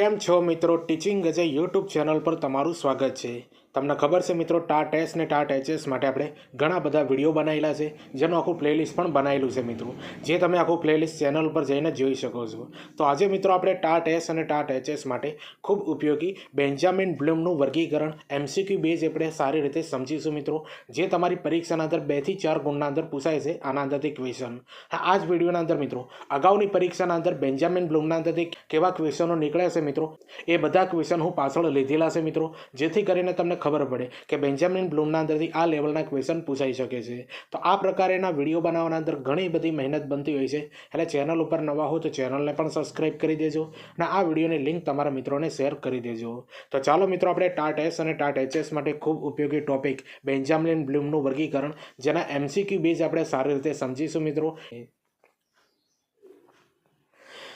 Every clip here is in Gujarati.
કેમ છો મિત્રો? ટીચિંગ ગજે યુટ્યુબ ચેનલ પર તમારું સ્વાગત છે. તમને ખબર છે મિત્રો, ટાટ એસ ને ટાટ એચએસ માટે આપણે ઘણા બધા વીડિયો બનાવેલા છે, જેનું આખું પ્લેલિસ્ટ પણ બનાવેલું છે મિત્રો. જે તમે આખું પ્લેલિસ્ટ ચેનલ પર જઈને જોઈ શકો છો. તો આજે મિત્રો આપણે ટાટ એસ અને ટાટ એચએસ માટે ખૂબ ઉપયોગી બેન્જામિન બ્લૂમનું વર્ગીકરણ એમસીક્યુ બેઝ આપણે સારી રીતે સમજીશું મિત્રો. જે તમારી પરીક્ષાના અંદર બેથી ચાર ગુણના અંદર પૂછાય છે, આના અંદરથી ક્વેશ્ચન આ જ વિડીયોના અંદર મિત્રો, અગાઉની પરીક્ષાના અંદર બેન્જામિન બ્લૂમના અંદરથી કેવા ક્વેશ્ચનો નીકળ્યા છે મિત્રો? એ બધા ક્વેશ્ચન હું પાછળ લીધેલા છે મિત્રો. જેથી કરીને તમને ખબર પડે કે બેન્જામિન બ્લૂમના અંદરથી આ લેવલના ક્વેશ્ચન પૂછાઈ શકે છે. તો આ પ્રકારેના વીડિયો બનાવવાના અંદર ઘણી બધી મહેનત બનતી હોય છે. એટલે ચેનલ ઉપર નવા હો તો ચેનલને પણ સબસ્ક્રાઇબ કરી દેજો અને આ વિડીયોની લિંક તમારા મિત્રોને શેર કરી દેજો. તો ચાલો મિત્રો, આપણે ટાટ એસ અને ટાટ એચએસ માટે ખૂબ ઉપયોગી ટોપિક બેન્જામિન બ્લૂમનું વર્ગીકરણ, જેના એમસીક્યુ બેઝ આપણે સારી રીતે સમજીશું મિત્રો.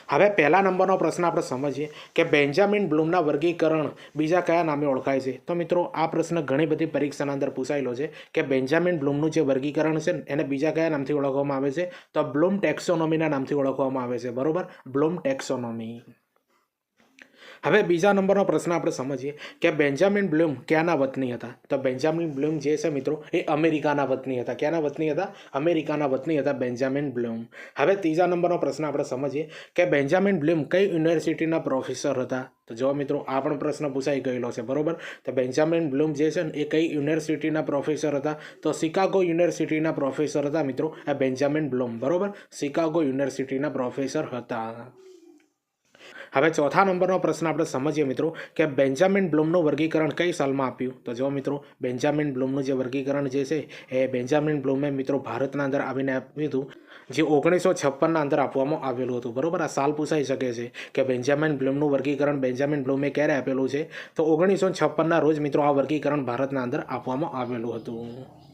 હવે પહેલા નંબરનો પ્રશ્ન આપણે સમજીએ કે બેન્જામિન બ્લૂમના વર્ગીકરણ બીજા કયા નામે ઓળખાય છે? તો મિત્રો, આ પ્રશ્ન ઘણી બધી પરીક્ષાના અંદર પૂછાયેલો છે કે બેન્જામિન બ્લૂમનું જે વર્ગીકરણ છે એને બીજા કયા નામથી ઓળખવામાં આવે છે? તો બ્લૂમ ટેક્સોનોમીના નામથી ઓળખવામાં આવે છે, બરોબર? Bloom taxonomy. હવે બીજા નંબરનો પ્રશ્ન આપણે સમજીએ કે બેન્જામિન બ્લૂમ ક્યાંના વતની હતા? તો બેન્જામિન બ્લૂમ જે છે મિત્રો, એ અમેરિકાના વતની હતા. ક્યાંના વતની હતા? અમેરિકાના વતની હતા બેન્જામિન બ્લૂમ. હવે ત્રીજા નંબરનો પ્રશ્ન આપણે સમજીએ કે બેન્જામિન બ્લૂમ કઈ યુનિવર્સિટીના પ્રોફેસર હતા? તો જો મિત્રો, આ પણ પ્રશ્ન પૂછાઈ ગયેલો છે, બરોબર? તો બેન્જામિન બ્લૂમ જે છે ને, એ કઈ યુનિવર્સિટીના પ્રોફેસર હતા? તો શિકાગો યુનિવર્સિટીના પ્રોફેસર હતા મિત્રો, આ બેન્જામિન બ્લૂમ, બરોબર? શિકાગો યુનિવર્સિટીના પ્રોફેસર હતા. હવે ચોથા નંબરનો પ્રશ્ન આપણે સમજીએ મિત્રો કે બેન્જામિન બ્લૂમનું વર્ગીકરણ કઈ સાલમાં આપ્યું? તો જો મિત્રો, બેન્જામિન બ્લૂમનું જે વર્ગીકરણ જે છે, એ બેન્જામિન બ્લૂમે મિત્રો ભારતના અંદર આવીને આપ્યું હતું, જે ઓગણીસો છપ્પનના અંદર આપવામાં આવેલું હતું. બરાબર? આ સાલ પૂછાઈ શકે છે કે બેન્જામિન બ્લૂમનું વર્ગીકરણ બેન્જામિન બ્લૂમે ક્યારે આપેલું છે? તો ઓગણીસો છપ્પનના રોજ મિત્રો આ વર્ગીકરણ ભારતના અંદર આપવામાં આવેલું હતું.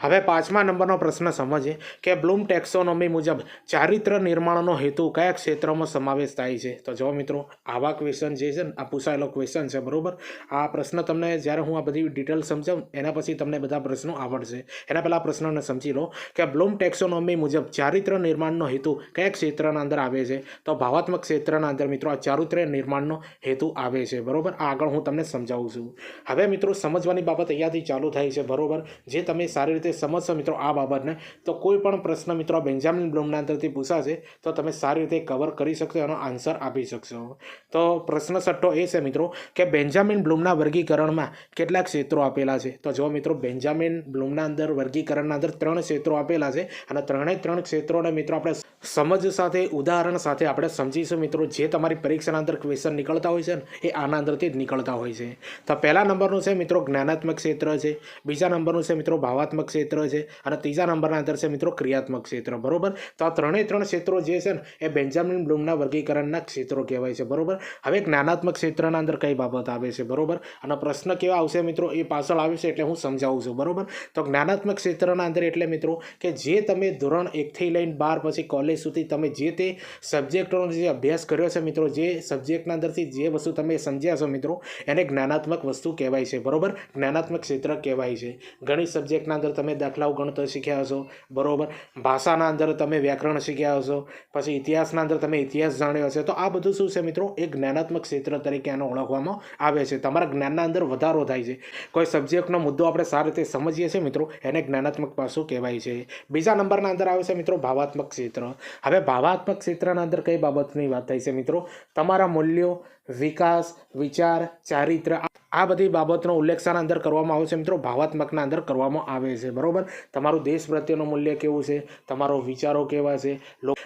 હવે પાંચમા નંબરનો પ્રશ્ન સમજીએ કે બ્લૂમ ટેક્સોનોમી મુજબ ચારિત્ર નિર્માણનો હેતુ કયા ક્ષેત્રમાં સમાવેશ થાય છે? તો જો મિત્રો, આવા ક્વેશ્ચન જે છે ને, આ પૂછાયેલો ક્વેશ્ચન છે, બરાબર? આ પ્રશ્ન તમને જ્યારે હું આ બધી ડિટેલ સમજાવું, એના પછી તમને બધા પ્રશ્નો આવડશે. એના પહેલાં પ્રશ્નોને સમજી લો કે બ્લૂમ ટેક્સોનોમી મુજબ ચારિત્ર નિર્માણનો હેતુ કયા ક્ષેત્રના અંદર આવે છે? તો ભાવાત્મક ક્ષેત્રના અંદર મિત્રો, આ ચારિત્ર નિર્માણનો હેતુ આવે છે, બરાબર? આ આગળ હું તમને સમજાવું છું. હવે મિત્રો, સમજવાની બાબત અહીંયાથી ચાલુ થાય છે, બરોબર? જે તમે સારી રીતે સમજશો મિત્રો આ બાબતને? તો કોઈ પણ પ્રશ્ન મિત્રો બેન્જામિન બ્લૂમના અંદરથી પૂછાશે, તો તમે સારી રીતે કવર કરી શકશો એનો આન્સર આપી શકશો. તો પ્રશ્ન સટ્ટો એ છે મિત્રો કે બેન્જામિન બ્લૂમના વર્ગીકરણમાં કેટલા ક્ષેત્રો આપેલા છે? તો જો મિત્રો, બેન્જામિન બ્લૂમના અંદર વર્ગીકરણના અંદર ત્રણ ક્ષેત્રો આપેલા છે અને ત્રણેય ત્રણ ક્ષેત્રોને મિત્રો આપણે સમજ સાથે, ઉદાહરણ સાથે આપણે સમજીશું મિત્રો. જે તમારી પરીક્ષાના અંદર ક્વેશ્ચન નીકળતા હોય છે ને, એ આના અંદરથી જ નીકળતા હોય છે. તો પહેલા નંબરનું છે મિત્રો જ્ઞાનાત્મક ક્ષેત્ર છે. બીજા નંબરનું છે મિત્રો ભાવાત્મક ક્ષેત્ર છે. અને ત્રીજા નંબરના અંદર છે મિત્રો ક્રિયાત્મક ક્ષેત્ર, બરોબર? તો આ ત્રણેય ત્રણ ક્ષેત્રો જે છે ને, એ બેન્જામિન બ્લૂમના વર્ગીકરણના ક્ષેત્રો કહેવાય છે, બરોબર? હવે જ્ઞાનાત્મક ક્ષેત્રના અંદર કઈ બાબત આવે છે, બરોબર? અને પ્રશ્ન કેવા આવશે મિત્રો? એ પાછળ આવે છે એટલે હું સમજાવું છું, બરોબર? તો જ્ઞાનાત્મક ક્ષેત્રના અંદર એટલે મિત્રો કે જે તમે ધોરણ એકથી લઈને બાર પછી કોલેજ સુધી તમે જે તે સબ્જેક્ટોનો જે અભ્યાસ કર્યો છે મિત્રો, જે સબ્જેક્ટના અંદરથી જે વસ્તુ તમે સમજ્યા છો મિત્રો, એને જ્ઞાનાત્મક વસ્તુ કહેવાય છે, બરોબર? જ્ઞાનાત્મક ક્ષેત્ર કહેવાય છે. ગણિત સબ્જેક્ટના અંદર તમે દાખલાઓ ગણતર શીખ્યા હશો. બરાબર? ભાષાના અંદર તમે વ્યાકરણ શીખ્યા હશો. પછી ઇતિહાસના અંદર તમે ઇતિહાસ જાણ્યો હશે. તો આ બધું શું છે મિત્રો? એ જ્ઞાનાત્મક ક્ષેત્ર તરીકે આને ઓળખવામાં આવે છે. તમારા જ્ઞાનના અંદર વધારો થાય છે. કોઈ સબ્જેક્ટનો મુદ્દો આપણે સારી રીતે સમજીએ છીએ મિત્રો, એને જ્ઞાનાત્મક પાસું કહેવાય છે. બીજા નંબરના અંદર આવે છે મિત્રો ભાવાત્મક ક્ષેત્ર. હવે ભાવાત્મક ક્ષેત્રના અંદર કઈ બાબતની વાત થાય છે મિત્રો? તમારા મૂલ્યો, વિકાસ, વિચાર, ચારિત્ર આ બધી બાબતનો ઉલ્લેખ શાના અંદર કરવામાં આવે છે. મિત્રો, ભાવાત્મકના અંદર કરવામાં આવે છે. બરાબર? તમારું દેશ પ્રત્યેનું મૂલ્ય કેવું છે? તમારો વિચારો કેવા છે?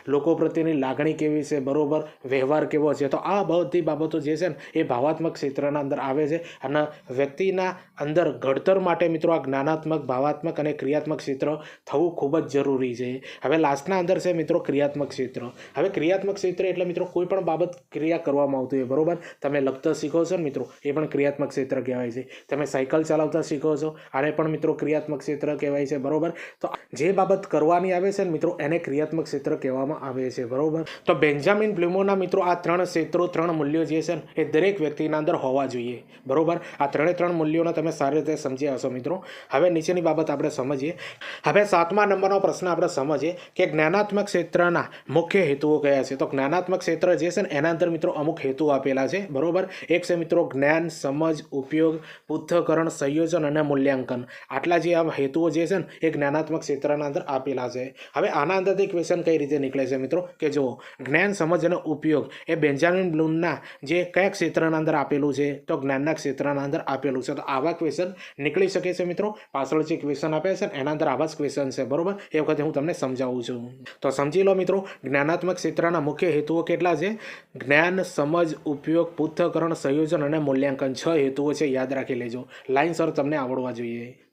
લોકો પ્રત્યેની લાગણી કેવી છે? બરોબર? વ્યવહાર કેવો છે? તો આ બધી બાબતો જે છે ને, એ ભાવાત્મક ક્ષેત્રના અંદર આવે છે અને વ્યક્તિના અંદર ઘડતર માટે મિત્રો આ જ્ઞાનાત્મક, ભાવાત્મક અને ક્રિયાત્મક ક્ષેત્ર થવું ખૂબ જ જરૂરી છે. હવે લાસ્ટના અંદર છે મિત્રો ક્રિયાત્મક ક્ષેત્ર. હવે ક્રિયાત્મક ક્ષેત્ર એટલે મિત્રો કોઈ પણ બાબત ક્રિયા કરવામાં આવતી હોય, બરાબર? તમે લખતા શીખો છો ને મિત્રો, એ પણ ક્રિયાત્મક ક્ષેત્ર કહેવાય છે. તમે સાયકલ ચલાવતા શીખો છો, આને પણ મિત્રો ક્રિયાત્મક ક્ષેત્ર કહેવાય છે, બરોબર? તો જે બાબત કરવાની આવે છે ને મિત્રો, એને ક્રિયાત્મક ક્ષેત્ર કહેવામાં આવે છે, બરોબર? તો બેન્જામિન બ્લુમોના મિત્રો, આ ત્રણ ક્ષેત્રો, ત્રણ મૂલ્યો જે છે ને, એ દરેક વ્યક્તિના અંદર હોવા જોઈએ, બરોબર? આ ત્રણે ત્રણ મૂલ્યોને તમે સારી રીતે સમજ્યા હશો મિત્રો. હવે નીચેની બાબત આપણે સમજીએ. હવે સાતમા નંબરનો પ્રશ્ન આપણે સમજીએ કે જ્ઞાનાત્મક ક્ષેત્રના મુખ્ય હેતુઓ કયા છે? તો જ્ઞાનાત્મક ક્ષેત્ર જે છે ને, એના અંદર મિત્રો અમુક હેતુ આપેલા છે, બરોબર? એક છે મિત્રો જ્ઞાન, સમજ ઉપયોગ, પૃથ્થકરણ, સંયોજન અને મૂલ્યાંકન. આટલા જે આ હેતુઓ જે છે ને, એ જ્ઞાનાત્મક ક્ષેત્રના અંદર આપેલા છે. હવે આના અંદરથી ક્વેશ્ચન કઈ રીતે નીકળે છે મિત્રો? કે જુઓ, જ્ઞાન, સમજ અને ઉપયોગ એ બેન્જામિન બ્લૂમના જે કયા ક્ષેત્રના અંદર આપેલું છે? તો જ્ઞાનના ક્ષેત્રના અંદર આપેલું છે. તો આવા ક્વેશ્ચન નીકળી શકે છે મિત્રો? પાછળ જે ક્વેશ્ચન આપે છે એના અંદર આવા જ ક્વેશ્ચન છે. બરોબર? એ વખતે હું તમને સમજાવું છું. તો સમજી લો મિત્રો, જ્ઞાનાત્મક ક્ષેત્રના મુખ્ય હેતુઓ કેટલા છે? જ્ઞાન, સમજ, ઉપયોગ, પૃથ્થકરણ, સંયોજન અને મૂલ્યાંકન. છ હેતુઓ છે યાદ રાખી લેજો. લાઇનસર તમને આવડવા જોઈએ.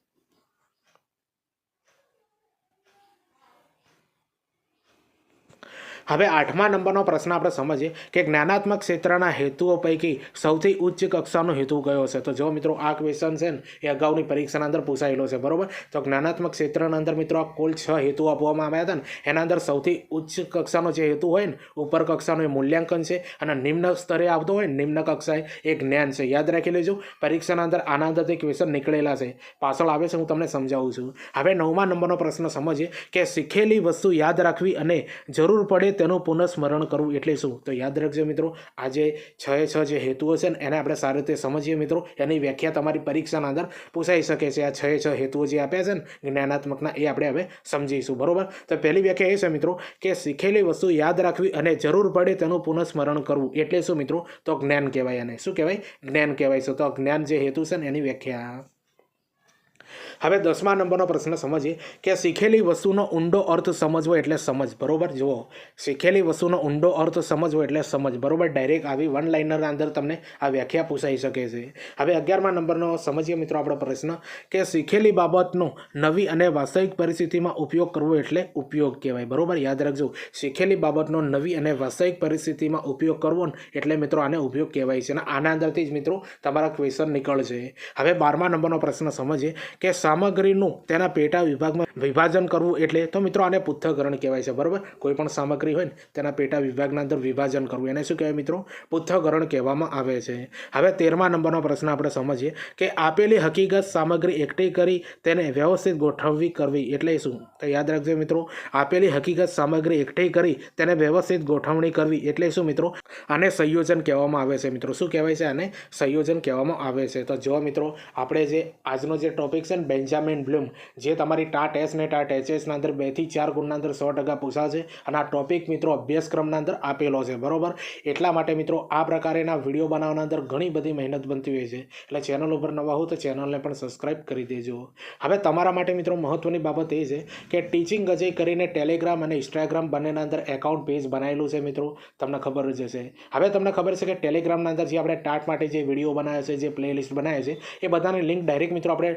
હવે આઠમા નંબરનો પ્રશ્ન આપણે સમજીએ કે જ્ઞાનાત્મક ક્ષેત્રના હેતુઓ પૈકી સૌથી ઉચ્ચ કક્ષાનો હેતુ કયો છે? તો જો મિત્રો આ ક્વેશ્ચન છે ને, એ અગાઉની પરીક્ષાના અંદર પૂછાયેલો છે, બરોબર? તો જ્ઞાનાત્મક ક્ષેત્રના અંદર મિત્રો આ કુલ છ હેતુ આપવામાં આવ્યા હતા ને, એના અંદર સૌથી ઉચ્ચ કક્ષાનો જે હેતુ હોય ને, ઉપર કક્ષાનું એ મૂલ્યાંકન છે અને નિમ્ન સ્તરે આવતો હોય નિમ્ન કક્ષાએ એ જ્ઞાન છે. યાદ રાખી લેજો, પરીક્ષાના અંદર આના અંદરથી ક્વેશ્ચન નીકળેલા છે. પાછળ આવે છે, હું તમને સમજાવું છું. હવે નવમા નંબરનો પ્રશ્ન સમજીએ કે શીખેલી વસ્તુ યાદ રાખવી અને જરૂર પડે તેનું પુનઃસ્મરણ કરવું એટલે શું? તો યાદ રાખજો મિત્રો, આજે છ છ જે હેતુઓ છે ને, એને આપણે સારી રીતે સમજીએ મિત્રો. એની વ્યાખ્યા તમારી પરીક્ષાના અંદર પૂછાઈ શકે છે. આ છ છ હેતુઓ જે આપ્યા છે ને, જ્ઞાનાત્મકના, એ આપણે હવે સમજીશું, બરાબર? તો પહેલી વ્યાખ્યા એ છે મિત્રો, કે શીખેલી વસ્તુ યાદ રાખવી અને જરૂર પડે તેનું પુનઃસ્મરણ કરવું. એટલે શું મિત્રો? તો જ્ઞાન કહેવાય એને. શું કહેવાય? જ્ઞાન કહેવાય છે. તો જ્ઞાન જે હેતુ છે ને, એની વ્યાખ્યા. હવે દસમા નંબરનો પ્રશ્ન સમજીએ કે શીખેલી વસ્તુનો ઊંડો અર્થ સમજવો એટલે સમજ, બરોબર? જુઓ, શીખેલી વસ્તુનો ઊંડો અર્થ સમજવો એટલે સમજ, બરોબર? ડાયરેક્ટ આવી વન લાઇનરના અંદર તમને આ વ્યાખ્યા પૂછાઈ શકે છે. હવે અગિયારમા નંબરનો સમજીએ મિત્રો આપણો પ્રશ્ન કે શીખેલી બાબતનો નવી અને વાસ્તવિક પરિસ્થિતિમાં ઉપયોગ કરવો એટલે ઉપયોગ કહેવાય, બરોબર? યાદ રાખજો, શીખેલી બાબતનો નવી અને વાસ્તવિક પરિસ્થિતિમાં ઉપયોગ કરવો એટલે મિત્રો આને ઉપયોગ કહેવાય છે. અને આના અંદરથી જ મિત્રો તમારા ક્વેશ્ચન નીકળશે. હવે બારમા નંબરનો પ્રશ્ન સમજીએ કે સામગ્રીનું તેના પેટા વિભાગમાં વિભાજન કરવું એટલે તો મિત્રો આને પૃથ્થકરણ કહેવાય છે, બરાબર? કોઈ પણ સામગ્રી હોય ને, તેના પેટા વિભાગના અંદર વિભાજન કરવું. એને શું કહેવાય મિત્રો? પૃથ્થકરણ કહેવામાં આવે છે. હવે તેરમા નંબરનો પ્રશ્ન આપણે સમજીએ કે આપેલી હકીકત સામગ્રી એકઠી કરી તેને વ્યવસ્થિત ગોઠવવી કરવી એટલે શું? તો યાદ રાખજો મિત્રો, આપેલી હકીકત સામગ્રી એકઠી કરી તેને વ્યવસ્થિત ગોઠવણી કરવી એટલે શું મિત્રો? આને સંયોજન કહેવામાં આવે છે મિત્રો. શું કહેવાય છે આને? સંયોજન કહેવામાં આવે છે. તો જો મિત્રો, આપણે જે આજનો જે ટોપિક છે બેન્જામિન બ્લૂમ જે તમારી ટાટ એસ ને ટાટ એચએસના અંદર બેથી ચાર ગુણના અંદર સો ટકા પૂછાશે અને આ ટોપિક મિત્રો અભ્યાસક્રમના અંદર આપેલો છે, બરોબર? એટલા માટે મિત્રો આ પ્રકારેના વીડિયો બનાવવાના અંદર ઘણી બધી મહેનત બનતી હોય છે. એટલે ચેનલ ઉપર નવા હો તો ચેનલને પણ સબસ્ક્રાઈબ કરી દેજો. હવે તમારા માટે મિત્રો મહત્વની બાબત એ છે કે ટીચિંગ અજય કરીને ટેલિગ્રામ અને ઇન્સ્ટાગ્રામ બંનેના અંદર એકાઉન્ટ પેજ બનાવેલું છે મિત્રો. તમને ખબર જ હશે. હવે તમને ખબર છે કે ટેલિગ્રામના અંદર જે આપણે ટાટ માટે જે વીડિયો બનાવે છે, જે પ્લેલિસ્ટ બનાવે છે, એ બધાની લિંક ડાયરેક્ટ મિત્રો આપણે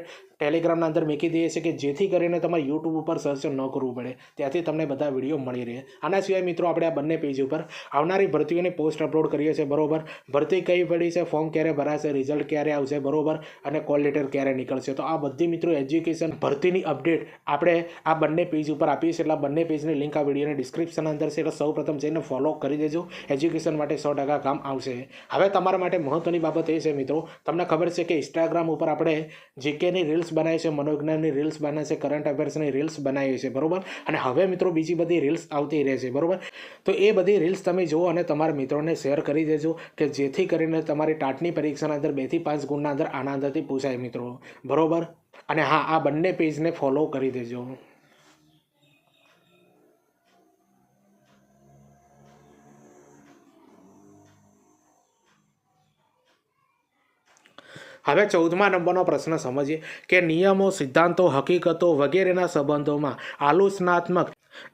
ટેલિગ્રામના અંદર મૂકી દઈએ છીએ કે જેથી કરીને તમારે યુટ્યુબ ઉપર સર્ચ ન કરવું પડે. ત્યાંથી તમને બધા વીડિયો મળી રહે. આના સિવાય મિત્રો, આપણે આ બંને પેજ ઉપર આવનારી ભરતીઓની પોસ્ટ અપલોડ કરીએ છીએ, બરોબર? ભરતી કઈ પડી છે ફોર્મ ક્યારે ભરાશે રિઝલ્ટ ક્યારે આવશે, બરોબર? અને કોલ લેટર ક્યારે નીકળશે? તો આ બધી મિત્રો એજ્યુકેશન ભરતીની અપડેટ આપણે આ બંને પેજ ઉપર આપીએ છીએ. એટલે બંને પેજની લિંક આ વિડીયોની ડિસ્ક્રિપ્શન અંદર છે. એટલે સૌ પ્રથમ જઈને ફોલો કરી દેજો. એજ્યુકેશન માટે સો ટકા કામ આવશે. હવે તમારા માટે મહત્વની બાબત એ છે, મિત્રો. તમને ખબર છે કે ઇન્સ્ટાગ્રામ ઉપર આપણે જીકેની રીલ્સ બનાવી છે, મનોજ્ઞાનની રીલ્સ બનાવે છે કરંટ અફેર્સની રીલ્સ બનાવી છે, બરોબર? અને હવે મિત્રો બીજી બધી રીલ્સ આવતી રહે છે, બરાબર? તો એ બધી રીલ્સ તમે જુઓ અને તમારા મિત્રોને શેર કરી દેજો કે જેથી કરીને તમારી ટાટની પરીક્ષાના અંદર બેથી પાંચ ગુણના અંદર આના અંદરથી પૂછાય મિત્રો, બરોબર? અને હા, આ બંને પેજને ફોલો કરી દેજો. હવે ચૌદમા નંબરનો પ્રશ્ન સમજીએ કે નિયમો, સિદ્ધાંતો, હકીકતો વગેરેના સંબંધોમાં આલોચનાત્મક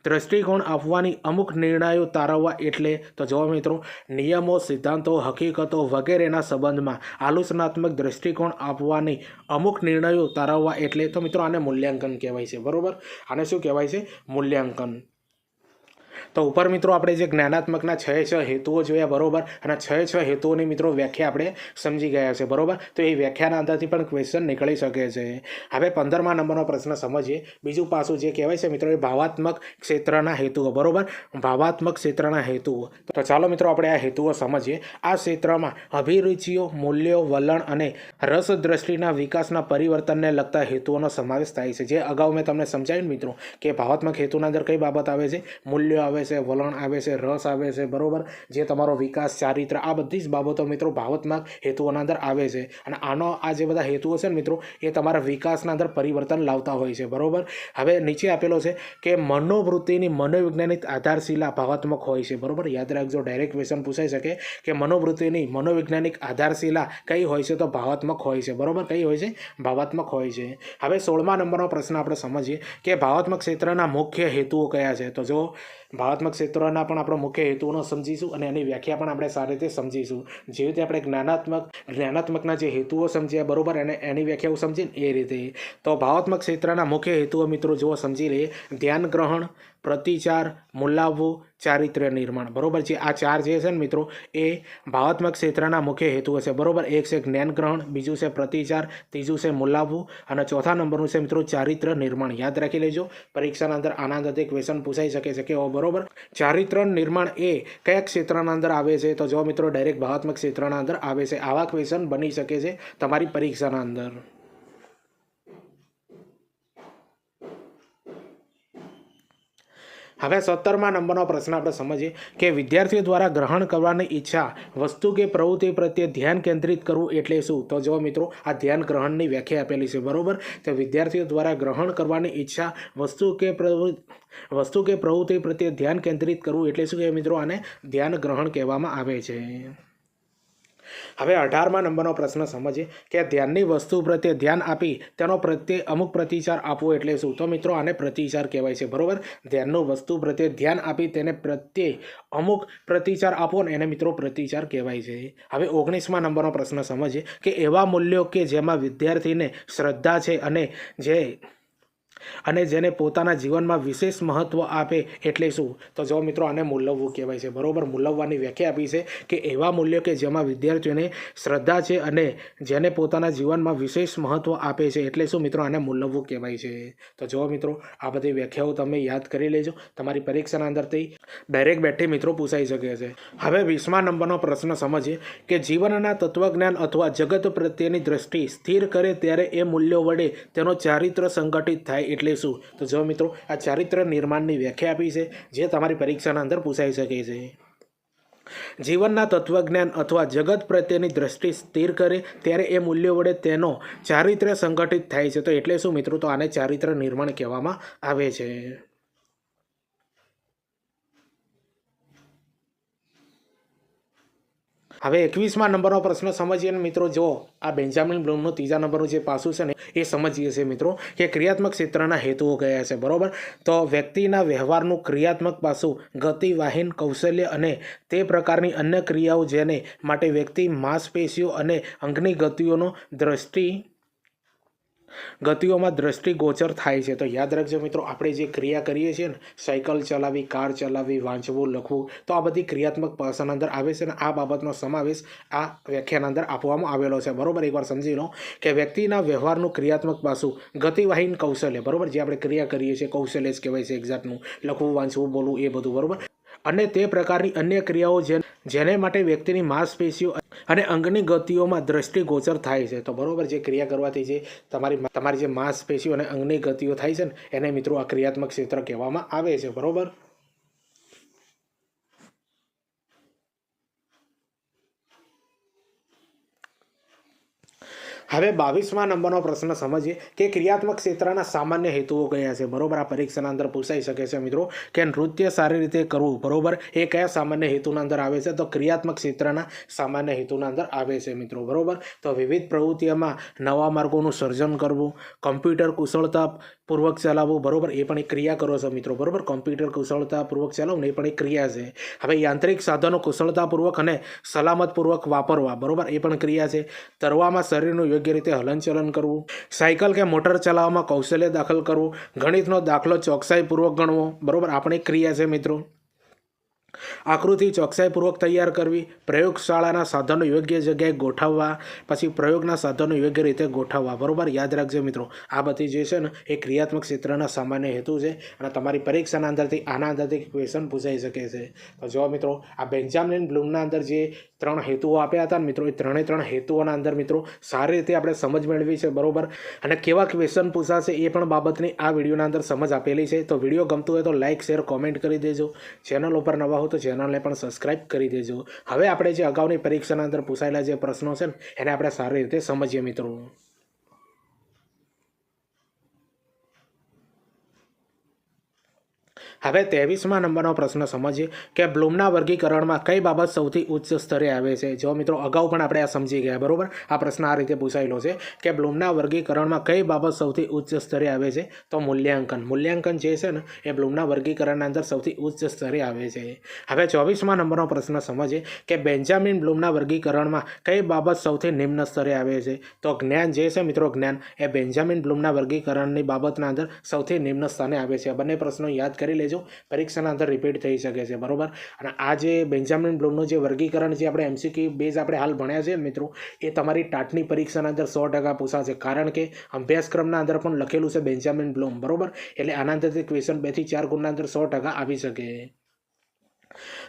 દ્રષ્ટિકોણ આપવાની અમુક નિર્ણયો તારવવા એટલે તો જોવા મિત્રો, નિયમો, સિદ્ધાંતો, હકીકતો વગેરેના સંબંધમાં આલોચનાત્મક દ્રષ્ટિકોણ આપવાની અમુક નિર્ણયો તારવવા એટલે તો મિત્રો આને મૂલ્યાંકન કહેવાય છે, બરાબર? આને શું કહેવાય છે? મૂલ્યાંકન. તો ઉપર મિત્રો આપણે જે જ્ઞાનાત્મકના છ છ હેતુઓ જોયા, બરોબર? અને છ છ હેતુઓની મિત્રો વ્યાખ્યા આપણે સમજી ગયા છે, બરોબર? તો એ વ્યાખ્યાના અંદરથી પણ ક્વેશ્ચન નીકળી શકે છે. હવે પંદરમા નંબરનો પ્રશ્ન સમજીએ. બીજું પાસું જે કહેવાય છે મિત્રો એ ભાવાત્મક ક્ષેત્રના હેતુઓ, બરોબર? ભાવાત્મક ક્ષેત્રના હેતુઓ. તો ચાલો મિત્રો આપણે આ હેતુઓ સમજીએ. આ ક્ષેત્રમાં અભિરુચિઓ, મૂલ્યો, વલણ અને રસ દ્રષ્ટિના વિકાસના પરિવર્તનને લગતા હેતુઓનો સમાવેશ થાય છે. જે અગાઉ મેં તમને સમજાવ્યું મિત્રો, કે ભાવાત્મક હેતુના અંદર કઈ બાબત આવે છે? મૂલ્યો આવે છે, વલણ આવે છે, રસ આવે છે, બરાબર? જે તમારો વિકાસ, ચારિત્ર, આ બધી જ બાબતો મિત્રો ભાવાત્મક હેતુઓના અંદર આવે છે. અને આનો આ જે બધા હેતુઓ છે ને મિત્રો, એ તમારા વિકાસના અંદર પરિવર્તન લાવતા હોય છે, બરાબર? હવે નીચે આપેલો છે કે મનોવૃત્તિની મનોવૈજ્ઞાનિક આધારશિલા ભાવાત્મક હોય છે, બરોબર? યાદ રાખજો ડાયરેક્ટ ક્વેશ્ચન પૂછાઈ શકે કે મનોવૃત્તિની મનોવૈજ્ઞાનિક આધારશિલા કઈ હોય છે તો ભાવાત્મક હોય છે, બરાબર? કઈ હોય છે? ભાવાત્મક હોય છે. હવે સોળમા નંબરનો પ્રશ્ન આપણે સમજીએ કે ભાવાત્મક ક્ષેત્રના મુખ્ય હેતુઓ કયા છે? તો જો ભાવાત્મક ક્ષેત્રોના પણ આપણો મુખ્ય હેતુઓનો સમજીશું અને એની વ્યાખ્યા પણ આપણે સારી રીતે સમજીશું. જે રીતે આપણે જ્ઞાનાત્મક, જ્ઞાનાત્મકના જે હેતુઓ સમજ્યા બરાબર અને એની વ્યાખ્યાઓ સમજીને એ રીતે. તો ભાવાત્મક ક્ષેત્રના મુખ્ય હેતુઓ મિત્રો જુઓ, સમજી લઈએ ધ્યાન ગ્રહણ પ્રતિચાર મુલાવવું ચારિત્ર્ય નિર્માણ. બરોબર છે? આ ચાર જે છે ને મિત્રો, એ ભાવાત્મક ક્ષેત્રના મુખ્ય હેતુ હશે. બરોબર? એક છે જ્ઞાન ગ્રહણ, બીજું છે પ્રતિચાર, ત્રીજું છે મુલાવવું અને ચોથા નંબરનું છે મિત્રો ચારિત્ર નિર્માણ. યાદ રાખી લેજો. પરીક્ષાના અંદર આના અંદરથી ક્વેશ્ચન પૂછાઈ શકે છે કે ઓ, બરોબર? ચારિત્ર નિર્માણ એ કયા ક્ષેત્રના અંદર આવે છે? તો જો મિત્રો, ડાયરેક્ટ ભાવાત્મક ક્ષેત્રના અંદર આવે છે. આવા ક્વેશ્ચન બની શકે છે તમારી પરીક્ષાના અંદર. હવે સત્તરમા નંબરનો પ્રશ્ન આપણે સમજીએ કે વિદ્યાર્થીઓ દ્વારા ગ્રહણ કરવાની ઈચ્છા, વસ્તુ કે પ્રવૃત્તિ પ્રત્યે ધ્યાન કેન્દ્રિત કરવું એટલે શું? તો જો મિત્રો, આ ધ્યાન ગ્રહણની વ્યાખ્યા આપેલી છે, બરાબર? તો વિદ્યાર્થીઓ દ્વારા ગ્રહણ કરવાની ઈચ્છા, વસ્તુ કે પ્રવૃત્તિ, વસ્તુ કે પ્રવૃત્તિ પ્રત્યે ધ્યાન કેન્દ્રિત કરવું એટલે શું કે મિત્રો? આને ધ્યાન ગ્રહણ કહેવામાં આવે છે. હવે અઢારમા નંબરનો પ્રશ્ન સમજીએ કે ધ્યાનની વસ્તુ પ્રત્યે ધ્યાન આપી તેનો પ્રત્યે અમુક પ્રતિચાર આપવો એટલે શું? તો મિત્રો આને પ્રતિચાર કહેવાય છે, બરાબર? ધ્યાનનું વસ્તુ પ્રત્યે ધ્યાન આપી તેને પ્રત્યે અમુક પ્રતિચાર આપવો ને એને મિત્રો પ્રતિચાર કહેવાય છે. હવે ઓગણીસમા નંબરનો પ્રશ્ન સમજીએ કે એવા મૂલ્યો કે જેમાં વિદ્યાર્થીને શ્રદ્ધા છે અને જે અને જેને પોતાના જીવનમાં વિશેષ મહત્ત્વ આપે એટલે શું? તો જો મિત્રો આને મૂલવવું કહેવાય છે. બરોબર? મૂલવવાની વ્યાખ્યા આપી છે કે એવા મૂલ્યો કે જેમાં વિદ્યાર્થીઓને શ્રદ્ધા છે અને જેને પોતાના જીવનમાં વિશેષ મહત્ત્વ આપે છે એટલે શું મિત્રો આને મૂલવવું કહેવાય છે. તો જો મિત્રો, આ બધી વ્યાખ્યાઓ તમે યાદ કરી લેજો. તમારી પરીક્ષાના અંદરથી ડાયરેક્ટ બેઠી મિત્રો પૂછાઈ શકે છે. હવે વીસમા નંબરનો પ્રશ્ન સમજીએ કે જીવનના તત્વજ્ઞાન અથવા જગત પ્રત્યેની દ્રષ્ટિ સ્થિર કરે ત્યારે એ મૂલ્યો વડે તેનો ચારિત્ર સંગઠિત થાય એટલે શું? તો જો મિત્રો, આ ચારિત્ર નિર્માણની વ્યાખ્યા આપી છે, જે તમારી પરીક્ષાના અંદર પૂછાઈ શકે છે. જીવનના તત્વજ્ઞાન અથવા જગત પ્રત્યેની દ્રષ્ટિ સ્થિર કરે ત્યારે એ મૂલ્યો વડે તેનો ચારિત્ર સંગઠિત થાય છે. તો એટલે શું મિત્રો? તો આને ચારિત્ર નિર્માણ કહેવામાં આવે છે. હવે એકવીસમાં નંબરનો પ્રશ્ન સમજીએ મિત્રો જો આ બેન્જામિન બ્લૂમનું ત્રીજા નંબરનું જે પાસું છે ને, એ સમજીએ છીએ મિત્રો કે ક્રિયાત્મક ક્ષેત્રના હેતુઓ કયા છે, બરાબર? તો વ્યક્તિના વ્યવહારનું ક્રિયાત્મક પાસું ગતિવાહીન કૌશલ્ય અને તે પ્રકારની અન્ય ક્રિયાઓ જેને માટે વ્યક્તિ માંસપેશીઓ અને અંગની ગતિઓનો દ્રષ્ટિ ગતિઓમાં દ્રષ્ટિગોચર થાય છે. તો યાદ રાખજો મિત્રો, આપણે જે ક્રિયા કરીએ છીએ ને, સાયકલ ચલાવી, કાર ચલાવી, વાંચવું, લખવું, તો આ બધી ક્રિયાત્મક પાસાના અંદર આવે છે અને આ બાબતનો સમાવેશ આ વ્યાખ્યાના અંદર આપવામાં આવેલો છે. બરાબર? એકવાર સમજી લો કે વ્યક્તિના વ્યવહારનું ક્રિયાત્મક પાસું ગતિવાહીન કૌશલ્ય, બરાબર? જે આપણે ક્રિયા કરીએ છીએ, કૌશલ્ય જ કહેવાય છે એક્ઝાક્ટનું લખવું, વાંચવું, બોલવું, એ બધું, બરોબર? અને તે પ્રકારની અન્ય ક્રિયાઓ જે જેને માટે વ્યક્તિની માંસપેશીઓ અને અંગની ગતિઓમાં દ્રષ્ટિગોચર થાય છે. તો બરોબર જે ક્રિયા કરવાથી જે તમારી તમારી જે માંસપેશીઓ અને અંગની ગતિઓ થાય છે ને, એને મિત્રો આ ક્રિયાત્મક ક્ષેત્ર કહેવામાં આવે છે. બરોબર? હવે બાવીસમા નંબરનો પ્રશ્ન સમજીએ કે ક્રિયાત્મક ક્ષેત્રના સામાન્ય હેતુઓ કયા છે? બરોબર, આ પરીક્ષાના અંદર પૂછાઈ શકે છે મિત્રો કે નૃત્ય સારી રીતે કરવું, બરોબર? એ કયા સામાન્ય હેતુના અંદર આવે છે? તો ક્રિયાત્મક ક્ષેત્રના સામાન્ય હેતુના અંદર આવે છે મિત્રો, બરોબર? તો વિવિધ પ્રવૃત્તિઓમાં નવા માર્ગોનું સર્જન કરવું, કમ્પ્યુટર કુશળતા પૂર્વક ચલાવવું, બરોબર? એ પણ એક ક્રિયા કરો છો મિત્રો, બરોબર? કમ્પ્યુટર કુશળતાપૂર્વક ચલાવવું એ પણ એક ક્રિયા છે. હવે યાંત્રિક સાધનો કુશળતાપૂર્વક અને સલામતપૂર્વક વાપરવા, બરોબર? એ પણ ક્રિયા છે. તરવામાં શરીરનું યોગ્ય રીતે હલનચલન કરવું, સાયકલ કે મોટર ચલાવવામાં કૌશલ્ય દાખલ કરવું, ગણિતનો દાખલો ચોકસાઈપૂર્વક ગણવો. બરાબર? આપણે ક્રિયા છે મિત્રો. આકૃતિ ચોકસાઈપૂર્વક તૈયાર કરવી, પ્રયોગશાળાના સાધનો યોગ્ય જગ્યાએ ગોઠવવા, પછી પ્રયોગના સાધનો યોગ્ય રીતે ગોઠવવા. બરોબર? યાદ રાખજો મિત્રો. આ બધી જે છે ને, એ ક્રિયાત્મક ક્ષેત્રના સામાન્ય હેતુ છે અને તમારી પરીક્ષાના અંદરથી આના અંદરથી ક્વેશ્ચન પૂછાઈ શકે છે. તો જો મિત્રો, આ બેન્જામિન બ્લૂમના અંદર જે ત્રણ હેતુઓ આપ્યા હતા ને મિત્રો, એ ત્રણે ત્રણ હેતુઓના અંદર મિત્રો સારી રીતે આપણે સમજ મેળવી છે. બરોબર? અને કેવા ક્વેશ્ચન પૂછાશે એ પણ બાબતની આ વિડીયોના અંદર સમજ આપેલી છે. તો વીડિયો ગમતું હોય તો લાઇક શેર કોમેન્ટ કરી દેજો. ચેનલ ઉપર નવા હો તો ચેનલને પણ સબસ્ક્રાઇબ કરી દેજો. હવે આપણે જે અગાઉની પરીક્ષાના અંદર પૂછાયેલા જે પ્રશ્નો છે ને, એને આપણે સારી રીતે સમજીએ મિત્રો. હવે ત્રેવીસમાં નંબરનો પ્રશ્ન સમજીએ કે બ્લૂમના વર્ગીકરણમાં કઈ બાબત સૌથી ઉચ્ચ સ્તરે આવે છે? જો મિત્રો, અગાઉ પણ આપણે આ સમજી ગયા, બરાબર? આ પ્રશ્ન આ રીતે પૂછાયેલો છે કે બ્લૂમના વર્ગીકરણમાં કઈ બાબત સૌથી ઉચ્ચ સ્તરે આવે છે? તો મૂલ્યાંકન. મૂલ્યાંકન જે છે ને, એ બ્લૂમના વર્ગીકરણના અંદર સૌથી ઉચ્ચ સ્તરે આવે છે. હવે ચોવીસમાં નંબરનો પ્રશ્ન સમજીએ કે બેન્જામિન બ્લૂમના વર્ગીકરણમાં કઈ બાબત સૌથી નિમ્ન સ્તરે આવે છે? તો જ્ઞાન જે છે મિત્રો, જ્ઞાન, એ બેન્જામિન બ્લૂમના વર્ગીકરણની બાબતના અંદર સૌથી નિમ્ન સ્થાને આવે છે. બંને પ્રશ્નો યાદ કરી લેજો. પરીક્ષાના અંદર રિપીટ થઈ શકે છે, બરોબર? અને આ જે બેન્જામિન બ્લૂમનું જે વર્ગીકરણ જે આપણે એમસીક્યુ બેઝ આપણે હાલ ભણ્યા છે મિત્રો, એ તમારી ટાટની પરીક્ષાના અંદર સો ટકા પૂછાશે. કારણ કે અભ્યાસક્રમના અંદર પણ લખેલું છે બેન્જામિન બ્લૂમ, બરોબર? એટલે આના અંદરથી ક્વેશ્ચન બેથી ચાર ગુણના અંદર સો ટકા આવી શકે.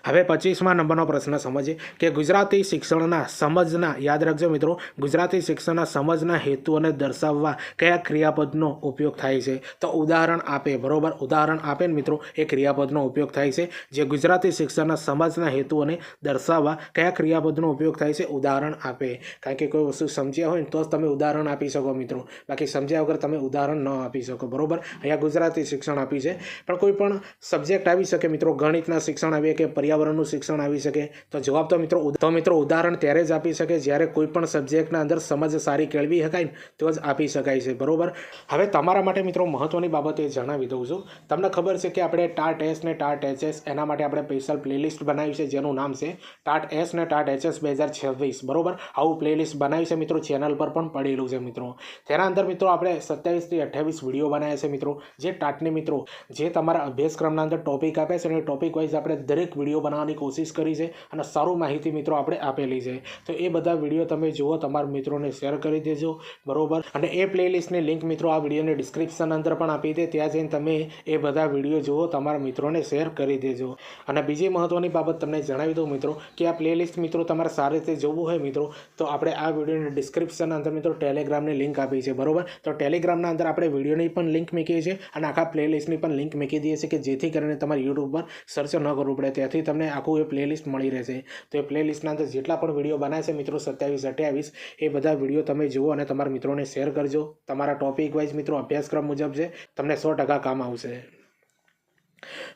હવે પચીસમાં નંબરનો પ્રશ્ન સમજીએ કે ગુજરાતી શિક્ષણના સમજના, યાદ રાખજો મિત્રો, ગુજરાતી શિક્ષણના સમજના હેતુઓને દર્શાવવા કયા ક્રિયાપદનો ઉપયોગ થાય છે? તો ઉદાહરણ આપે, બરોબર? ઉદાહરણ આપે ને મિત્રો, એ ક્રિયાપદનો ઉપયોગ થાય છે. જે ગુજરાતી શિક્ષણના સમજના હેતુઓને દર્શાવવા કયા ક્રિયાપદનો ઉપયોગ થાય છે, ઉદાહરણ આપે. કારણ કે કોઈ વસ્તુ સમજ્યા હોય ને તો જ તમે ઉદાહરણ આપી શકો મિત્રો. બાકી સમજ્યા વગર તમે ઉદાહરણ ન આપી શકો, બરોબર? અહીંયા ગુજરાતી શિક્ષણ આપી છે. પણ કોઈ પણ સબ્જેક્ટ આવી શકે મિત્રો, ગણિતના શિક્ષણ કે પર્યાવરણનું શિક્ષણ આવી શકે. તો જવાબ તો મિત્રો તો મિત્રો ઉદાહરણ ત્યારે જ આપી શકે જ્યારે કોઈ પણ સબ્જેક્ટના અંદર સમજ સારી કેળવી શકાય ને, તો જ આપી શકાય છે. બરાબર? હવે તમારા માટે મિત્રો મહત્વની બાબત એ જણાવી દઉં છું. તમને ખબર છે કે આપણે ટાટ એસ ને ટાટ એચએસ એના માટે આપણે સ્પેશિયલ પ્લેલિસ્ટ બનાવી છે, જેનું નામ છે ટાટ એસ ને ટાટ એચએસ બે હજાર છવ્વીસ. બરોબર? આવું પ્લેલિસ્ટ બનાવી છે મિત્રો, ચેનલ પર પણ પડેલું છે મિત્રો. તેના અંદર મિત્રો આપણે સત્યાવીસથી અઠ્યાવીસ વીડિયો બનાવ્યા છે મિત્રો. જે ટાટની મિત્રો, જે તમારા અભ્યાસક્રમના અંદર ટોપિક આપે છે અને ટોપિક વાઇઝ આપણે દરેક વીડિયો બનાવવાની કોશિશ કરી છે અને સારું માહિતી મિત્રો આપણે આપેલી છે. તો એ બધા વીડિયો તમે જુઓ, તમારા મિત્રોને શેર કરી દેજો, બરોબર? અને એ પ્લેલિસ્ટની લિંક મિત્રો આ વિડીયોની ડિસ્ક્રિપ્શન અંદર પણ આપી દે, ત્યાં જઈને તમે એ બધા વીડિયો જુઓ, તમારા મિત્રોને શેર કરી દેજો. અને બીજી મહત્ત્વની બાબત તમને જણાવી દઉં મિત્રો, કે આ પ્લેલિસ્ટ મિત્રો તમારે સારી રીતે જોવું હોય મિત્રો, તો આપણે આ વિડીયોની ડિસ્ક્રિપ્શન અંદર મિત્રો ટેલિગ્રામની લિંક આપી છે, બરોબર? તો ટેલિગ્રામના અંદર આપણે વિડીયોની પણ લિંક મૂકીએ છીએ અને આખા પ્લેલિસ્ટની પણ લિંક મૂકી દઈએ છીએ કે જેથી કરીને તમારે યુટ્યુબ પર સર્ચ ન કરવું પડે. ત્યાંથી તમને આખું એ પ્લેલિસ્ટ મળી રહેશે. તો એ પ્લેલિસ્ટના અંદર જેટલા પણ વીડિયો બનાવે છે મિત્રો, સત્યાવીસ, અઠ્યાવીસ, એ બધા વીડિયો તમે જુઓ અને તમારા મિત્રોને શેર કરજો. તમારા ટોપિક વાઇઝ મિત્રો, અભ્યાસક્રમ મુજબ છે, તમને સો ટકા કામ આવશે.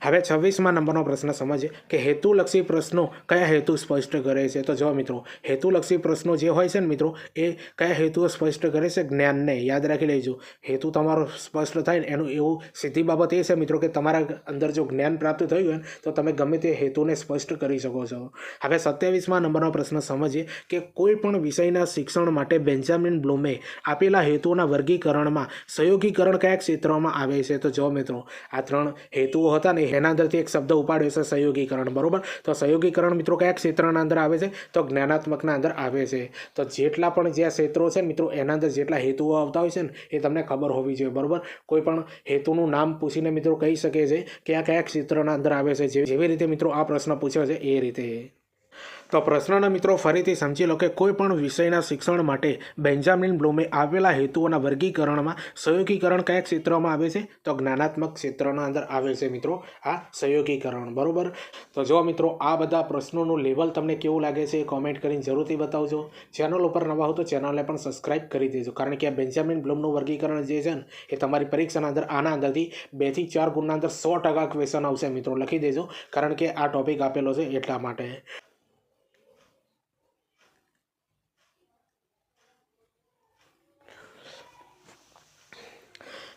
હવે છવ્વીસમાં નંબરનો પ્રશ્ન સમજીએ કે હેતુલક્ષી પ્રશ્નો કયા હેતુ સ્પષ્ટ કરે છે? તો જો મિત્રો, હેતુલક્ષી પ્રશ્નો જે હોય છે ને મિત્રો, એ કયા હેતુઓ સ્પષ્ટ કરે છે જ્ઞાનને? યાદ રાખી લેજો. હેતુ તમારો સ્પષ્ટ થાય ને એનું એવું સીધી બાબત એ છે મિત્રો કે તમારા અંદર જો જ્ઞાન પ્રાપ્ત થયું હોય તો તમે ગમે તે હેતુને સ્પષ્ટ કરી શકો છો. હવે સત્યાવીસમાં નંબરનો પ્રશ્ન સમજીએ કે કોઈ પણ વિષયના શિક્ષણ માટે બેન્જામિન બ્લુમે આપેલા હેતુઓના વર્ગીકરણમાં સહયોગીકરણ કયા ક્ષેત્રોમાં આવે છે? તો જો મિત્રો, આ ત્રણ હેતુઓ હતા ને એના અંદરથી એક શબ્દ ઉપાડ્યો છે સહયોગીકરણ, બરોબર? તો સહયોગીકરણ મિત્રો કયા ક્ષેત્રના અંદર આવે છે? તો જ્ઞાનાત્મકના અંદર આવે છે. તો જેટલા પણ જે ક્ષેત્રો છે મિત્રો, એના અંદર જેટલા હેતુઓ આવતા હોય છે ને, એ તમને ખબર હોવી જોઈએ, બરાબર? કોઈ પણ હેતુનું નામ પૂછીને મિત્રો કહી શકે છે કે આ કયા ક્ષેત્રના અંદર આવે છે. જેવી રીતે મિત્રો આ પ્રશ્ન પૂછ્યો છે, એ રીતે. તો પ્રશ્નના મિત્રો, ફરીથી સમજી લો કે કોઈ પણ વિષયના શિક્ષણ માટે બેન્જામિન બ્લૂમે આવેલા હેતુઓના વર્ગીકરણમાં સહયોગીકરણ કયા ક્ષેત્રમાં આવે છે? તો જ્ઞાનાત્મક ક્ષેત્રના અંદર આવે છે મિત્રો, આ સહયોગીકરણ. બરોબર? તો જો મિત્રો, આ બધા પ્રશ્નોનું લેવલ તમને કેવું લાગે છે કોમેન્ટ કરીને જરૂરથી બતાવજો. ચેનલ ઉપર નવા હો તો ચેનલને પણ સબસ્ક્રાઇબ કરી દેજો, કારણ કે આ બેન્જામિન બ્લૂમનું વર્ગીકરણ જે છે ને, એ તમારી પરીક્ષાના અંદર આના અંદરથી બેથી ચાર ગુણના અંદર સો ટકા ક્વેશ્ચન આવશે મિત્રો, લખી દેજો, કારણ કે આ ટોપિક આપેલો છે એટલા માટે.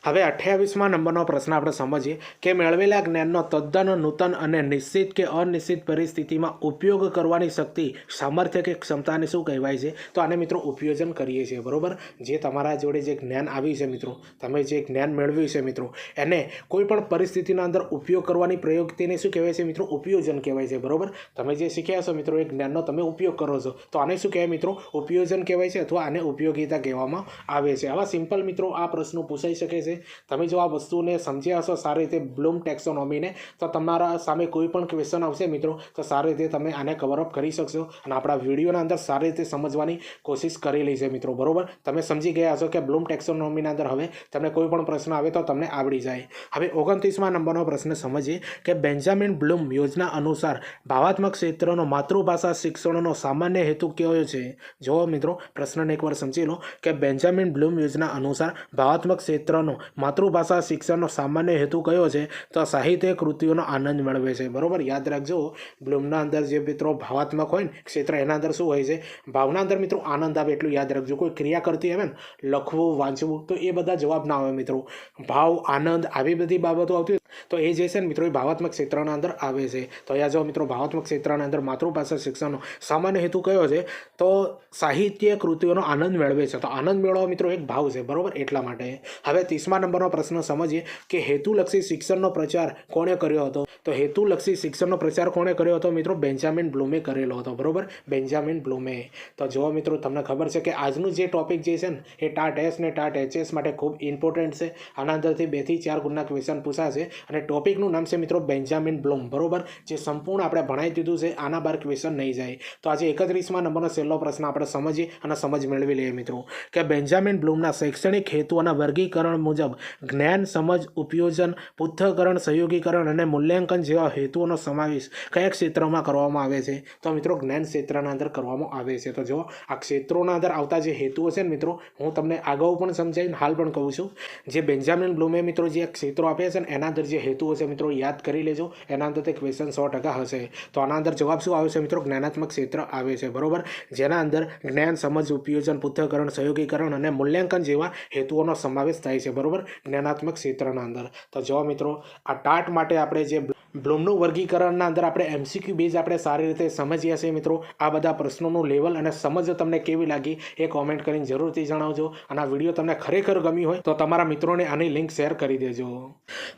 હવે અઠ્યાવીસમાં નંબરનો પ્રશ્ન આપણે સમજીએ કે મેળવેલા જ્ઞાનનો તદ્દન નૂતન અને નિશ્ચિત કે અનિશ્ચિત પરિસ્થિતિમાં ઉપયોગ કરવાની શક્તિ, સામર્થ્ય કે ક્ષમતાને શું કહેવાય છે? તો આને મિત્રો ઉપયોજન કરીએ છીએ, બરોબર? જે તમારા જોડે જે જ્ઞાન આવ્યું છે મિત્રો, તમે જે જ્ઞાન મેળવ્યું છે મિત્રો, એને કોઈ પણ પરિસ્થિતિના અંદર ઉપયોગ કરવાની પ્રયોગતિને શું કહેવાય છે મિત્રો? ઉપયોજન કહેવાય છે, બરાબર? તમે જે શીખ્યા છો મિત્રો એ જ્ઞાનનો તમે ઉપયોગ કરો છો. તો આને શું કહેવાય મિત્રો? ઉપયોજન કહેવાય છે અથવા આને ઉપયોગિતા કહેવામાં આવે છે. આવા સિમ્પલ મિત્રો આ પ્રશ્નો પૂછાઈ શકે છે. તમે જો આ વસ્તુને સમજ્યા હશો, સારી રીતે બ્લૂમ ટેક્સોનોમીને તો તમારા સામે કોઈ પણ ક્વેશ્ચન આવશે મિત્રો, તો સારી રીતે તમે આને કવરઅપ કરી શકશો અને આપણા વિડીયોના અંદર સારી રીતે સમજવાની કોશિશ કરેલી છે મિત્રો, બરોબર? તમે સમજી ગયા હશો કે બ્લૂમ ટેક્સોનોમીના અંદર હવે તમને કોઈ પણ પ્રશ્ન આવે તો તમને આવડી જાય. હવે ઓગણત્રીસમાં નંબરનો પ્રશ્ન સમજીએ કે બેન્જામિન બ્લૂમ યોજના અનુસાર ભાવાત્મક ક્ષેત્રનો માતૃભાષા શિક્ષણનો સામાન્ય હેતુ કયો છે? જુઓ મિત્રો, પ્રશ્નને એકવાર સમજી લો કે બેન્જામિન બ્લૂમ યોજના અનુસાર ભાવાત્મક ક્ષેત્રનો માતૃભાષા શિક્ષણનો સામાન્ય હેતુ કયો છે? તો સાહિત્ય કૃતિઓનો આનંદ મેળવે છે. બરોબર? યાદ રાખજો, બ્લૂમના અંદર જે મિત્રો ભાવાત્મક હોય ને, ક્ષેત્ર એના અંદર શું હોય છે? ભાવના અંદર મિત્રો આનંદ આવે એટલું યાદ રાખજો. કોઈ ક્રિયા કરતી આવે ને, લખવું, વાંચવું, તો એ બધા જવાબ ના આવે મિત્રો. ભાવ, આનંદ આવી બધી બાબતો આવતી તો એ જે છે ને મિત્રો એ ભાવાત્મક ક્ષેત્રના અંદર આવે છે. તો અહીંયા જો મિત્રો ભાવાત્મક ક્ષેત્રના અંદર માતૃભાષા શિક્ષણનો સામાન્ય હેતુ કયો છે? તો સાહિત્ય કૃતિઓનો આનંદ મેળવે છે. તો આનંદ મેળવવા મિત્રો એક ભાવ છે. બરાબર? એટલા માટે. હવે ત્રીસમા નંબરનો પ્રશ્ન સમજીએ કે હેતુલક્ષી શિક્ષણનો પ્રચાર કોણે કર્યો હતો? તો હેતુલક્ષી શિક્ષણનો પ્રચાર કોણે કર્યો હતો મિત્રો? બેન્જામિન બ્લુમે કરેલો હતો. બરોબર? બેન્જામિન બ્લુમે. તો જુઓ મિત્રો, તમને ખબર છે કે આજનું જે ટોપિક જે છે ને એ ટાટ એસ ને ટાટ એચએસ માટે ખૂબ ઇમ્પોર્ટન્ટ છે. આના અંદરથી બેથી ચાર ગુણના ક્વેશ્ચન પૂછાશે. અને ટોપિકનું નામ છે મિત્રો બેન્જામિન બ્લૂમ, બરોબર? જે સંપૂર્ણ આપણે ભણાવી દીધું છે, આના બાર ક્વેશ્ચન નહીં જાય. તો આજે એકત્રીસમાં નંબરનો છેલ્લો પ્રશ્ન આપણે સમજીએ અને સમજ મેળવી લઈએ મિત્રો. કે બેન્જામિન બ્લૂમના શૈક્ષણિક હેતુઓના વર્ગીકરણ મુજબ જ્ઞાન, સમજ, ઉપયોજન, પૃથ્થકરણ, સહયોગીકરણ અને મૂલ્યાંકન જેવા હેતુઓનો સમાવેશ કયા ક્ષેત્રમાં કરવામાં આવે છે? તો મિત્રો જ્ઞાન ક્ષેત્રના અંદર કરવામાં આવે છે. તો જો આ ક્ષેત્રોના અંદર આવતા જે હેતુઓ છે ને મિત્રો, હું તમને અગાઉ પણ સમજાવીને હાલ પણ કહું છું. જે બેન્જામિન બ્લૂમે મિત્રો જે ક્ષેત્રો આપ્યા છે ને, એના અંદર જે હેતુઓ છે મિત્રો, યાદ કરી લેજો. એના અંદર તે ક્વેશ્ચન સો ટકા હશે. તો આના અંદર જવાબ શું આવે છે મિત્રો? જ્ઞાનાત્મક ક્ષેત્ર આવે છે, બરોબર? જેના અંદર જ્ઞાન, સમજ, ઉપયોજન, પૃથ્થકરણ સહયોગીકરણ અને મૂલ્યાંકન જેવા હેતુઓનો સમાવેશ થાય છે, બરોબર? જ્ઞાનાત્મક ક્ષેત્રના અંદર. તો જો મિત્રો, આ ટાટ માટે આપણે જે બ્લૂમનું વર્ગીકરણના અંદર આપણે એમસીક્યુ બેઝ આપણે સારી રીતે સમજ્યા છીએ મિત્રો. આ બધા પ્રશ્નોનું લેવલ અને સમજ તમને કેવી લાગી એ કોમેન્ટ કરીને જરૂરથી જણાવજો. અને આ વીડિયો તમને ખરેખર ગમી હોય તો તમારા મિત્રોને આની લિંક શેર કરી દેજો.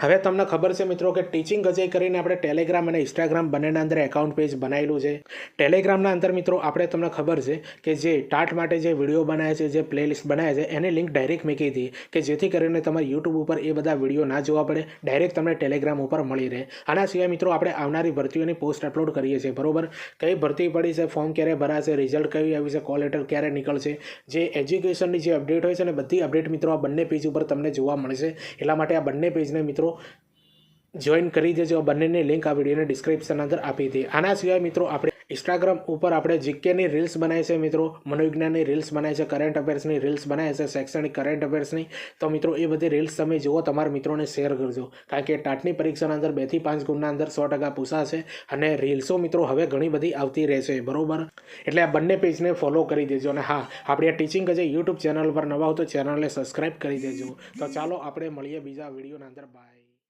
હવે તમને ખબર છે મિત્રો કે ટીચિંગ અજય કરીને આપણે ટેલિગ્રામ અને ઇન્સ્ટાગ્રામ બંનેના અંદર એકાઉન્ટ પેજ બનાવેલું છે. ટેલિગ્રામના અંદર મિત્રો આપણે તમને ખબર છે કે જે ટાટ માટે જે વીડિયો બનાવે છે, જે પ્લેલિસ્ટ બનાવે છે, એની લિંક ડાયરેક્ટ મૂકી હતી કે જેથી કરીને તમારે યુટ્યુબ ઉપર એ બધા વીડિયો ના જોવા પડે. ડાયરેક્ટ તમને ટેલિગ્રામ ઉપર મળી રહે. આના સિવાય મિત્રો આપણે આવનારી ભરતીઓની પોસ્ટ અપલોડ કરીએ છીએ, બરોબર? કઈ ભરતી પડી છે ફોર્મ ક્યારે ભરાશે રિઝલ્ટ કયું આવ્યું છે કોલ લેટર ક્યારે નીકળશે, જે એજ્યુકેશનની જે અપડેટ હોય છે ને બધી અપડેટ મિત્રો આ બંને પેજ ઉપર તમને જોવા મળશે. એટલા માટે આ બંને પેજને મિત્રો જોઈન કરી દેજો. બંનેની લિંક આ વિડીયોની ડિસ્ક્રિપ્શન અંદર આપી હતી આના સિવાય મિત્રો આપણે ઇન્સ્ટાગ્રામ ઉપર આપણે જીકેની રીલ્સ બનાવી છે મિત્રો, મનોવિજ્ઞાનની રીલ્સ બનાવી છે કરંટ અફેર્સની રીલ્સ બનાવી છે, શૈક્ષણિક કરંટ અફેર્સની તો મિત્રો, એ બધી રીલ્સ તમે જુઓ, તમારા મિત્રોને શેર કરજો. કારણ કે ટાટની પરીક્ષાના અંદર બેથી પાંચ ગુણના અંદર સો ટકા પૂછાશે અને રીલ્સો મિત્રો હવે ઘણી બધી આવતી રહેશે, બરોબર? એટલે આ બંને પેજને ફોલો કરી દેજો અને હા, આપણી આ ટીચિંગ જે યુટ્યુબ ચેનલ પર નવા હો તો ચેનલને સબસ્ક્રાઈબ કરી દેજો. તો ચાલો, આપણે મળીએ બીજા વિડીયોના અંદર. બાય